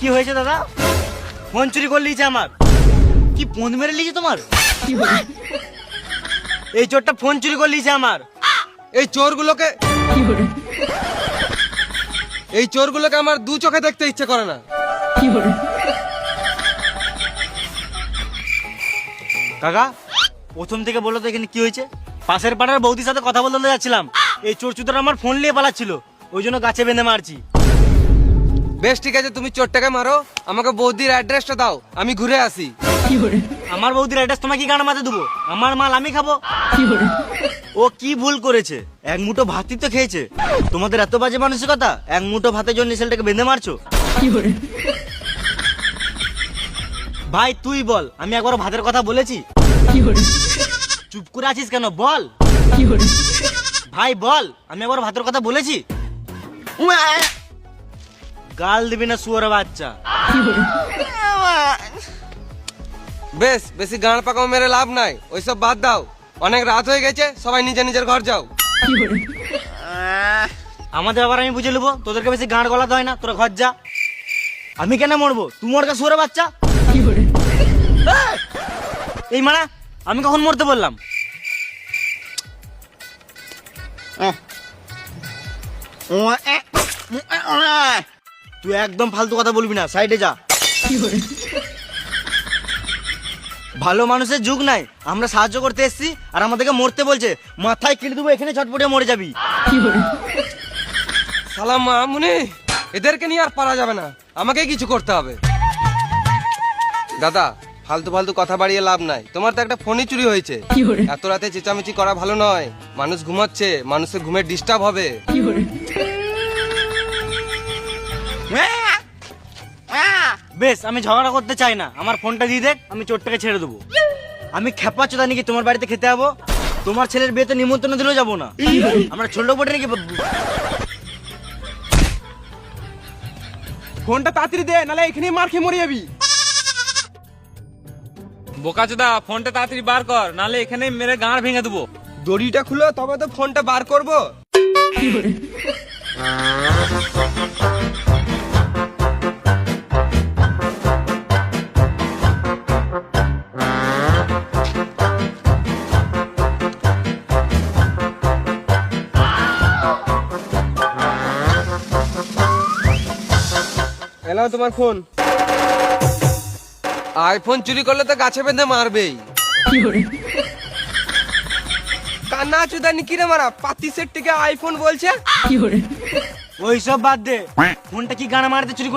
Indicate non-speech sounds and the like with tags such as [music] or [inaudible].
কি হয়েছে দাদা? ফোন চুরি করে লিয়েছে আমার। কি ফোন মেরে লিয়েছে তোমার? এই চোরটা ফোন চুরি করে লিয়েছে আমার। এই চোরগুলোকে এই চোরগুলোকে আমার দু চোখে দেখতে ইচ্ছে করে না। কাকা, প্রথম থেকে বলো তো এখানে কি হয়েছে? পাশের পাড়ার বৌদির সাথে কথা বলতে যাচ্ছিলাম। এই চোর চুতরা আমার ফোন নিয়ে পালাচ্ছিল। ওই জন্য গাছে বেঁধে মারছি। বেশ ঠিক আছে তুমি চোরটাকে মারো। আমাকে বৌদির অ্যাড্রেসটা দাও। আমি ঘুরে আসি। আমার বৌদির অ্যাড্রেস তোমাকে কি গান মাথায় দেবো? আমার মাল আমি খাব? ও কি ভুল করেছে? এক মুঠো ভাতই তো খেয়েছে। তোমাদের এত বাজে মানসিকতা? এক মুঠো ভাতের জন্য ছেলেটাকে বেঁধে মারছো? ভাই তুই বল আমি একবার ভাতের কথা বলেছি? চুপ করে আছিস কেন? বল। ভাই বল আমি একবার ভাতের কথা বলেছি? গাল দিবি না শুয়ার বাচ্চা বেশ বেশি গান পাকাও মেরে লাভ নাই ওইসব বাদ দাও অনেক রাত হয়ে গেছে সবাই নিজের নিজের ঘর যাও আমাদের আবার আমি বুঝে নেব তোদেরকে বেশি গাঁড় গলাতে হয় না তোরা ঘর যা আমি কেন মরবো তুই মরকা শুয়ার বাচ্চা এই মানা আমি কখন মরতে বললাম তুই একদম ফালতু কথা বলবি না সাইডে যা। ভালো মানুষের যুগ নাই আমরা সাহায্য করতে এসেছি আর আমাদেরকে মরতে বলছে মাথায় কেটে দেবো এখানে ছটপটে মরে যাবি। সালাম মামুনি এদেরকে নিয়ে আর পারা যাবে না আমাকে কিছু করতে হবে। দাদা ফালতু ফালতু কথা বাড়িয়ে লাভ নাই তোমার তো একটা ফোনই চুরি হয়েছে। এত রাতে চেঁচামেচি করা ভালো নয় মানুষ ঘুমাচ্ছে মানুষের ঘুমের ডিস্টার্ব হবে। বেশ আমি ঝগড়া করতে চাই না। আমার ফোনটা দিয়ে দেখ আমি চোরটাকে ছেড়ে দেবো। আমি খেপা চোদা নাকি তোমার বাড়িতে খেতে যাব? তোমার ছেলের বিয়েতে নিমন্ত্রণ দিলেও যাব না। আমরা ছোট বটে নাকি ফোনটা তাড়াতাড়ি দে নালে এখানেই মার খেয়ে মরে যাবি। বোকাচোদা ফোনটা তাড়াতাড়ি বার কর নালে এখানে মেরে গাঁড় ভেঙে দেবো। দড়িটা খুলো তবে তো ফোনটা বার করব। [laughs] এলাও তোমার ফোন আইফোন চুরি করলে তো গাছে বেঁধে মারবেই। কান্না চুদানি কিরে মারা? পাতি সেট থেকে আইফোন বলছে? ওই সব বাদ দে। ফোনটা কি গানা মারতে চুরি